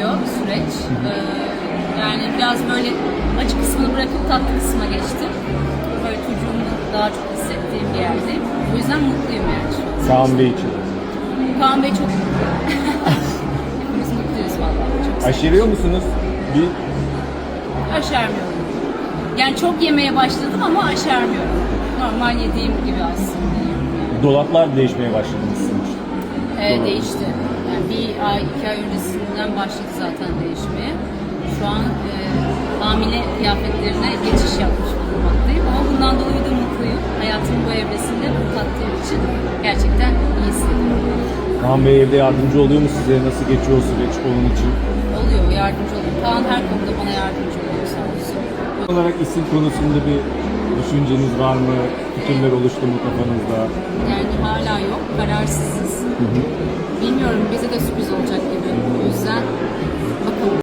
gidiyor süreç. Ee, yani biraz böyle acı kısmını bırakıp tatlı kısma geçtim. Böyle çocuğumu daha çok hissettiğim bir yerdeyim. O yüzden mutluyum yani. Kaan Bey için. Kaan Bey çok mutlu. Hepimiz mutluyuz vallahi. Çok Aşeriyor musunuz? Bir aşermiyorum. Yani çok yemeye başladım ama aşermiyorum. Normal yediğim gibi aslında. dolaplar değişmeye başladınız. Ee, değişti. Bir ay, iki ay öncesinden başladı zaten değişmeye. Şu an e, hamile kıyafetlerine geçiş yapmış bulunmaktayım. Ama bundan dolayı da mutluyum. Hayatımın bu evresinde bunu tattığım için gerçekten iyi hissediyorum. Kaan Bey evde yardımcı oluyor mu size? Nasıl geçiyor o süreç onun için? Oluyor, yardımcı oluyor. Kaan her konuda bana yardımcı oluyor. Olarak isim konusunda bir düşünceniz var mı? Fikirler oluştu mu kafanızda? Yani hala yok, kararsızız. Bilmiyorum, bize de sürpriz olacak gibi. O yüzden